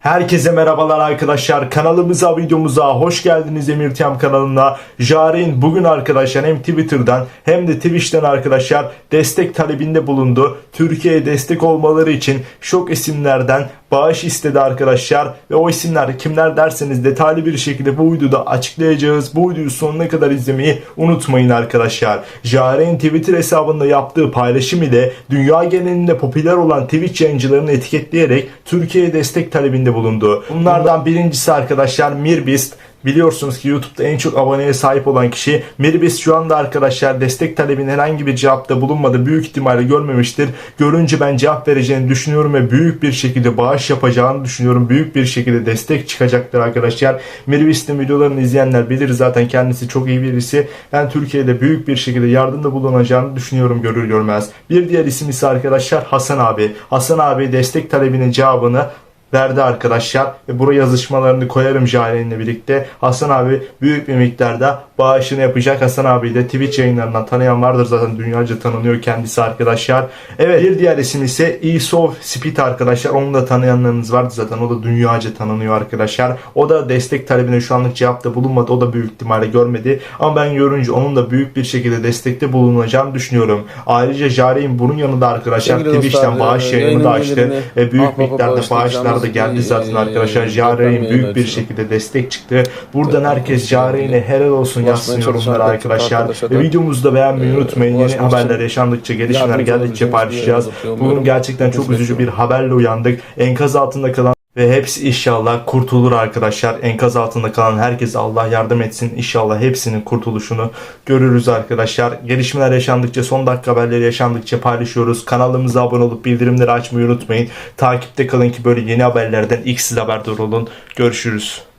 Herkese merhabalar arkadaşlar. Kanalımıza, videomuza hoş geldiniz Emirtiyam kanalına. Jarin bugün arkadaşlar hem Twitter'dan hem de Twitch'ten arkadaşlar destek talebinde bulundu. Türkiye'ye destek olmaları için şok isimlerden bağış istedi arkadaşlar. Ve o isimler kimler derseniz detaylı bir şekilde bu videoda açıklayacağız. Bu videoyu sonuna kadar izlemeyi unutmayın arkadaşlar. Jarin Twitter hesabında yaptığı paylaşım ile dünya genelinde popüler olan Twitch yayıncılarını etiketleyerek Türkiye'ye destek talebinde bulundu. Bunlardan birincisi arkadaşlar Mirbist. Biliyorsunuz ki YouTube'da en çok aboneye sahip olan kişi Mirbis şu anda arkadaşlar destek talebinin herhangi bir cevapta bulunmadı. Büyük ihtimalle görmemiştir. Görünce ben cevap vereceğini düşünüyorum ve büyük bir şekilde bağış yapacağını düşünüyorum. Büyük bir şekilde destek çıkacaktır arkadaşlar. Mirbis'in videolarını izleyenler bilir zaten kendisi çok iyi birisi. Ben Türkiye'de büyük bir şekilde yardımda bulunacağını düşünüyorum görür görmez. Bir diğer isim ise arkadaşlar Hasan abi. Hasan abi destek talebinin cevabını verdi arkadaşlar. Ve buraya yazışmalarını koyarım Jale'ninle birlikte. Hasan abi büyük bir miktarda bağışını yapacak. Hasan abi de Twitch yayınlarından tanıyan vardır zaten dünyaca tanınıyor kendisi arkadaşlar. Evet bir diğer isim ise Esov Speed arkadaşlar. Onu da tanıyanlarınız vardı zaten. O da dünyaca tanınıyor arkadaşlar. O da destek talebine şu anlık cevapta bulunmadı. O da büyük ihtimalle görmedi. Ama ben görünce onun da büyük bir şekilde destekte bulunacağını düşünüyorum. Ayrıca Jare'in bunun yanında arkadaşlar Twitch'ten bağış e, yayını da açtı. Ve büyük miktarda bağışlar da geldi bir, zaten arkadaşlar. Jare'in büyük bir şekilde destek çıktı. Buradan herkes Reklam Jare'ine helal olsun yazsın yorumlara arkadaşlar. Ve videomuzu da beğenmeyi e, unutmayın. Yeni haberler yaşandıkça, gelişmeler geldikçe paylaşacağız. Bugün gerçekten çok üzücü bir haberle uyandık. Enkaz altında kalan ve hepsi inşallah kurtulur arkadaşlar. Enkaz altında kalan herkese Allah yardım etsin. İnşallah hepsinin kurtuluşunu görürüz arkadaşlar. Gelişmeler yaşandıkça, son dakika haberleri yaşandıkça paylaşıyoruz. Kanalımıza abone olup bildirimleri açmayı unutmayın. Takipte kalın ki böyle yeni haberlerden ilk siz haberdar olun. Görüşürüz.